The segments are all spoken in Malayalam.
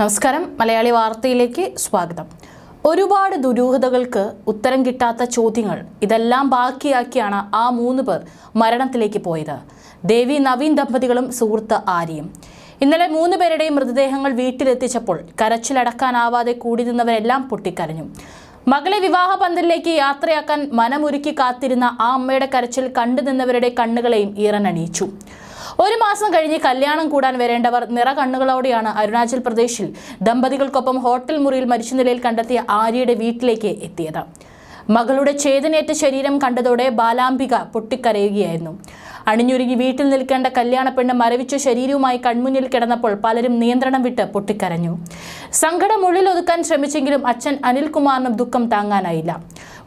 നമസ്കാരം. മലയാളി വാർത്തയിലേക്ക് സ്വാഗതം. ഒരുപാട് ദുരൂഹതകൾക്ക് ഉത്തരം കിട്ടാത്ത ചോദ്യങ്ങൾ ഇതെല്ലാം ബാക്കിയാക്കിയാണ് ആ മൂന്ന് പേർ മരണത്തിലേക്ക് പോയത്. ദേവി നവീൻ ദമ്പതികളും സുഹൃത്ത് ആര്യയും. ഇന്നലെ മൂന്ന് പേരുടെയും മൃതദേഹങ്ങൾ വീട്ടിലെത്തിച്ചപ്പോൾ കരച്ചിലടക്കാനാവാതെ കൂടി നിന്നവരെല്ലാം പൊട്ടിക്കരഞ്ഞു. മകളെ വിവാഹ പന്തലിലേക്ക് യാത്രയാക്കാൻ മനമൊരുക്കി കാത്തിരുന്ന ആ അമ്മയുടെ കരച്ചിൽ കണ്ടു നിന്നവരുടെ കണ്ണുകളെയും ഈറനണിയിച്ചു. ഒരു മാസം കഴിഞ്ഞ് കല്യാണം കൂടാൻ വരേണ്ടവർ നിറ കണ്ണുകളോടെയാണ് അരുണാചൽ പ്രദേശിൽ. ദമ്പതികൾക്കൊപ്പം ഹോട്ടൽ മുറിയിൽ മരിച്ച നിലയിൽ കണ്ടെത്തിയ ആര്യയുടെ വീട്ടിലേക്ക് എത്തിയത്. മകളുടെ ചേതനേറ്റ ശരീരം കണ്ടതോടെ ബാലാംബിക പൊട്ടിക്കരയുകയായിരുന്നു. അണിഞ്ഞൊരുങ്ങി വീട്ടിൽ നിൽക്കേണ്ട കല്യാണ പെണ്ണ് മരവിച്ച ശരീരവുമായി കൺമുന്നിൽ കിടന്നപ്പോൾ പലരും നിയന്ത്രണം വിട്ട് പൊട്ടിക്കരഞ്ഞു. സങ്കടം ഉള്ളിൽ ഒതുക്കാൻ ശ്രമിച്ചെങ്കിലും അച്ഛൻ അനിൽകുമാറിനും ദുഃഖം താങ്ങാനായില്ല.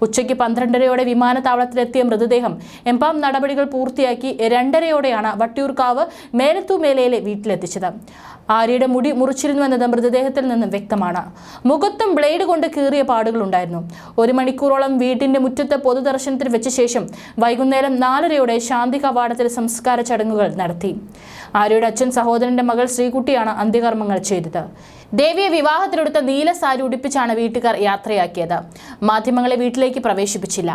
ഉച്ചയ്ക്ക് പന്ത്രണ്ടരയോടെ വിമാനത്താവളത്തിലെത്തിയ മൃതദേഹം എംപാം നടപടികൾ പൂർത്തിയാക്കി രണ്ടരയോടെയാണ് വട്ടിയൂർക്കാവ് മേലത്തുമേലയിലെ വീട്ടിലെത്തിച്ചത്. ആര്യയുടെ മുടി മുറിച്ചിരുന്നുവെന്നത് മൃതദേഹത്തിൽ നിന്നും വ്യക്തമാണ്. മുഖത്തും ബ്ലേഡ് കൊണ്ട് കീറിയ പാടുകളുണ്ടായിരുന്നു ഒരു മണിക്കൂറോളം വീട്ടിന്റെ മുറ്റത്ത് പൊതുദർശനത്തിന് വെച്ച ശേഷം വൈകുന്നേരം നാലരയോടെ ശാന്തി കവാടത്തിൽ സംസ്കാര ചടങ്ങുകൾ നടത്തി. ആര്യയുടെ അച്ഛൻ സഹോദരന്റെ മകൾ ശ്രീകുട്ടിയാണ് അന്ത്യകർമ്മങ്ങൾ ചെയ്തത്. ദേവിയെ വിവാഹത്തിനെടുത്ത നീല സാരി ഉടുപ്പിച്ചാണ് വീട്ടുകാർ യാത്രയാക്കിയത്. മാധ്യമങ്ങളെ വീട്ടിലേക്ക് പ്രവേശിപ്പിച്ചില്ല.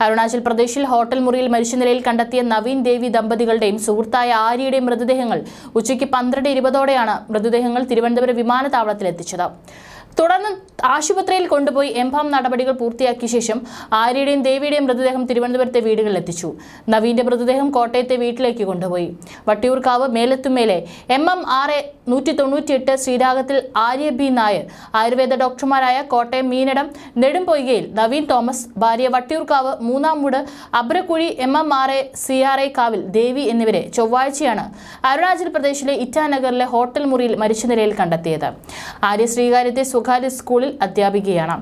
അരുണാചൽ പ്രദേശിൽ ഹോട്ടൽ മുറിയിൽ മരിച്ച നിലയിൽ കണ്ടെത്തിയ നവീൻ ദേവി ദമ്പതികളുടെയും സുഹൃത്തായ ആര്യയുടെയും മൃതദേഹങ്ങൾ ഉച്ചയ്ക്ക് പന്ത്രണ്ട് ഇരുപതോടെയാണ് മൃതദേഹങ്ങൾ തിരുവനന്തപുരം വിമാനത്താവളത്തിൽ എത്തിച്ചത് തുടർന്ന് ആശുപത്രിയിൽ കൊണ്ടുപോയി എംഫാം നടപടികൾ പൂർത്തിയാക്കിയ ശേഷം ആര്യയുടെയും ദേവിയുടെയും മൃതദേഹം തിരുവനന്തപുരത്തെ വീടുകളിൽ എത്തിച്ചു. നവീന്റെ മൃതദേഹം കോട്ടയത്തെ വീട്ടിലേക്ക് കൊണ്ടുപോയി. Vattiyoorkavu Melathumele M M A നൂറ്റി തൊണ്ണൂറ്റിയെട്ട് ശ്രീരാഗത്തിൽ ആര്യ ബി നായർ ആയുർവേദ ഡോക്ടർമാരായ കോട്ടയം മീനടം നെടുംപൊയ്കയിൽ നവീൻ തോമസ് ഭാര്യ വട്ടിയൂർക്കാവ് മൂന്നാം മുട് Abrakkuzhi M M R A C R I കാവിൽ ദേവി എന്നിവരെ ചൊവ്വാഴ്ചയാണ് അരുണാചൽ പ്രദേശിലെ ഇറ്റാനഗറിലെ ഹോട്ടൽ മുറിയിൽ മരിച്ച നിലയിൽ കണ്ടെത്തിയത്. ആര്യ ശ്രീകാര്യത്തെ സ്വകാര്യ സ്കൂളിൽ അധ്യാപികയാണ്.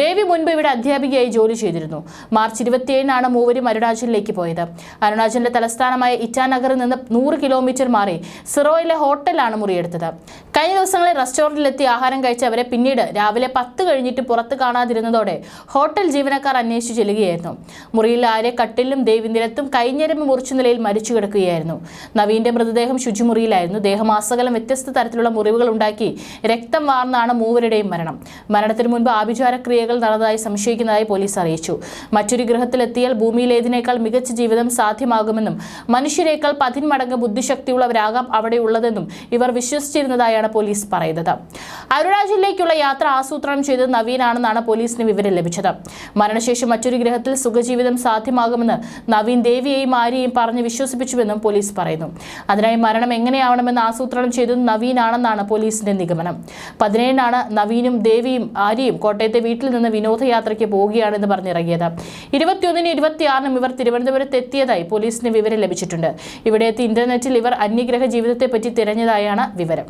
ദേവി മുൻപ് ഇവിടെ അധ്യാപികയായി ജോലി ചെയ്തിരുന്നു. മാർച്ച് ഇരുപത്തിയേഴിനാണ് മൂവരും അരുണാചലിലേക്ക് പോയത്. അരുണാചലിന്റെ തലസ്ഥാനമായ ഇറ്റാനഗറിൽ നിന്ന് നൂറ് കിലോമീറ്റർ മാറി സിറോയിലെ ഹോട്ടലാണ് മുറിയെടുത്തത്. കഴിഞ്ഞ ദിവസങ്ങളിൽ റെസ്റ്റോറന്റിലെത്തി ആഹാരം കഴിച്ചവരെ പിന്നീട് രാവിലെ പത്ത് കഴിഞ്ഞിട്ട് പുറത്ത് കാണാതിരുന്നതോടെ ഹോട്ടൽ ജീവനക്കാർ അന്വേഷിച്ചു ചെല്ലുകയായിരുന്നു. മുറിയിൽ ആരെ കട്ടിലും ദേവി നിലത്തും കൈഞ്ഞരമ്പ് മുറിച്ച നിലയിൽ മരിച്ചു കിടക്കുകയായിരുന്നു. നവീന്റെ മൃതദേഹം ശുചിമുറിയിലായിരുന്നു. ദേഹമാസകലം വ്യത്യസ്ത തരത്തിലുള്ള മുറിവുകൾ ഉണ്ടാക്കി രക്തം വാർന്നാണ് മൂവരുടെയും മരണം. മരണത്തിന് മുൻപ് ആഭിചാര ക്രിയകൾ നടന്നതായി സംശയിക്കുന്നതായി പോലീസ് അറിയിച്ചു. മറ്റൊരു ഗ്രഹത്തിലെത്തിയാൽ ഭൂമിയിലേതിനേക്കാൾ മികച്ച ജീവിതം സാധ്യമാകുമെന്നും മനുഷ്യരേക്കാൾ പതിന്മടങ്ങ് ബുദ്ധിശക്തിയുള്ളവരാകാം അവിടെയുള്ളതെന്നും ഇവർ വിശ്വസിച്ചിരുന്നതായാണ് പോലീസ് പറയുന്നത്. അരുണാചലിലേക്കുള്ള യാത്ര ആസൂത്രണം ചെയ്തത് നവീനാണെന്നാണ് പോലീസിന് വിവരം ലഭിച്ചത്. മരണശേഷം മറ്റൊരു ഗ്രഹത്തിൽ സുഖജീവിതം സാധ്യമാകുമെന്ന് നവീൻ ദേവിയെയും ആര്യയും പറഞ്ഞ് വിശ്വസിപ്പിച്ചുവെന്നും പോലീസ് പറയുന്നു. അതിനായി മരണം എങ്ങനെയാവണമെന്ന് ആസൂത്രണം ചെയ്തത് നവീനാണെന്നാണ് പോലീസിന്റെ നിഗമനം. പതിനേഴിനാണ് നവീനും ദേവിയും ആര്യയും കോട്ടയത്തെ വീട്ടിൽ നിന്ന് വിനോദയാത്രയ്ക്ക് പോവുകയാണെന്ന് പറഞ്ഞിറങ്ങിയത്. ഇരുപത്തിയൊന്നിന് ഇരുപത്തിയാറിനും ഇവർ തിരുവനന്തപുരത്ത് എത്തിയതായി പോലീസിന് വിവരം ലഭിച്ചിട്ടുണ്ട്. ഇവിടെ ഇന്റർനെറ്റിൽ ഇവർ അന്യഗ്രഹ ജീവിതത്തെപ്പറ്റി തിരഞ്ഞതായാണ് വിവരം.